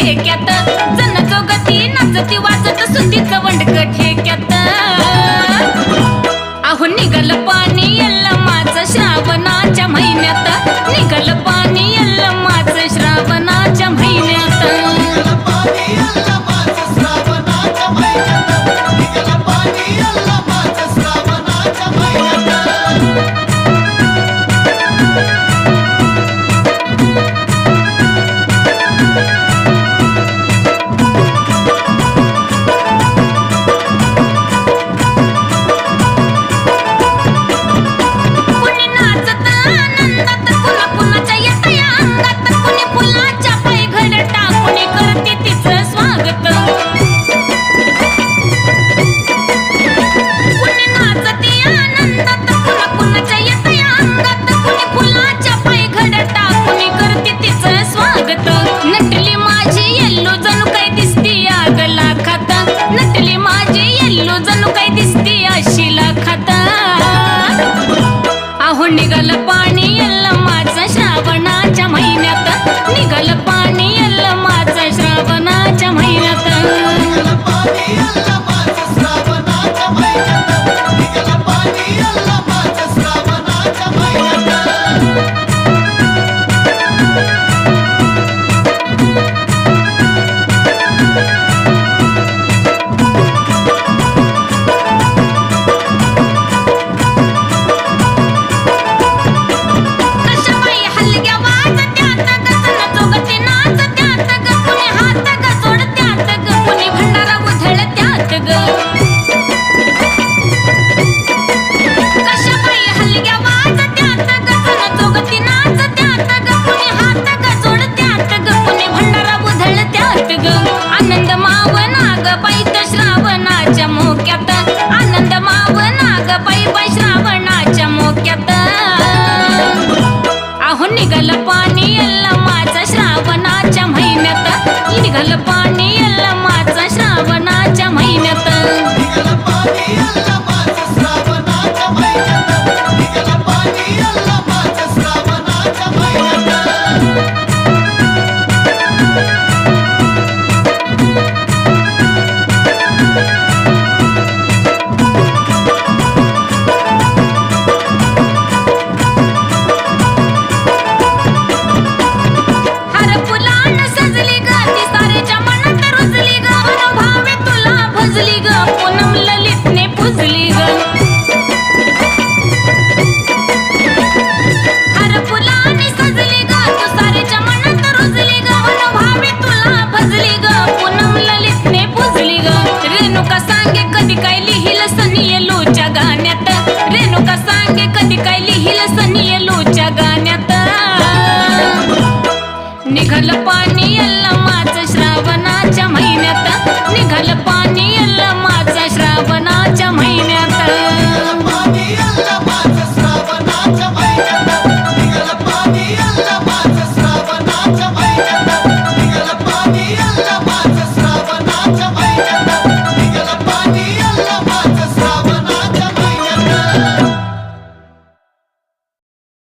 ठेक्यात. जण चौगती नाचती वाजत सुंदीचं वंडक ठेक्यात. ನಿಗಲ निघल पाणी अल्ला माझा श्रावणाच्या महिन्यात. निघल पाणी अल्ला माझा श्रावण